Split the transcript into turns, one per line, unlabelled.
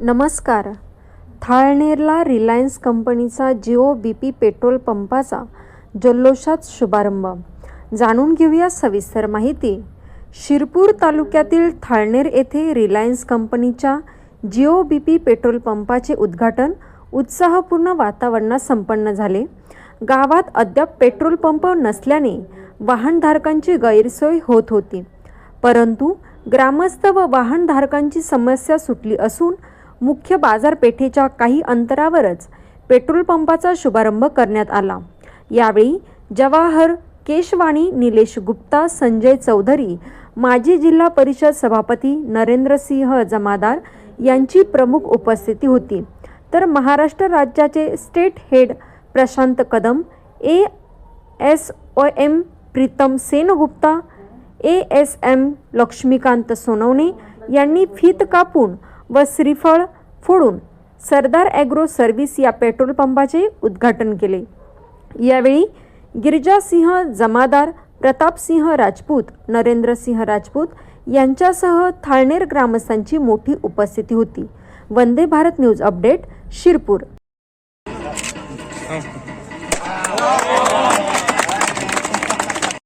नमस्कार. थाळनेरला रिलायन्स कंपनीचा जिओ बी पी पेट्रोल पंपाचा जल्लोषात शुभारंभ. जाणून घेऊया सविस्तर माहिती. शिरपूर तालुक्यातील थाळनेर येथे रिलायन्स कंपनीच्या जिओ बी पी पेट्रोल पंपाचे उद्घाटन उत्साहपूर्ण वातावरणात संपन्न झाले. गावात अद्याप पेट्रोल पंप नसल्याने वाहनधारकांची गैरसोय होत होती. परंतु ग्रामस्थ व वाहनधारकांची समस्या सुटली असून मुख्य बाजारपेठेच्या काही अंतरावरच पेट्रोल पंपाचा शुभारंभ करण्यात आला. यावेळी जवाहर केशवाणी निलेश गुप्ता संजय चौधरी माजी जिल्हा परिषद सभापती नरेंद्रसिंह जमादार यांची प्रमुख उपस्थिती होती. तर महाराष्ट्र राज्याचे state head Prashant Kadam A S O M Pritam Sengupta A S M Laxmikant Sonawane यांनी फीत कापून व श्रीफळ फोडून सरदार ॲग्रो सर्व्हिस या पेट्रोल पंपाचे उद्घाटन केले. यावेळी गिरिजासिंह जमादार प्रतापसिंह राजपूत नरेंद्रसिंह राजपूत यांच्यासह थाळनेर ग्रामस्थांची मोठी उपस्थिती होती. Vande Bharat news update Shirpur.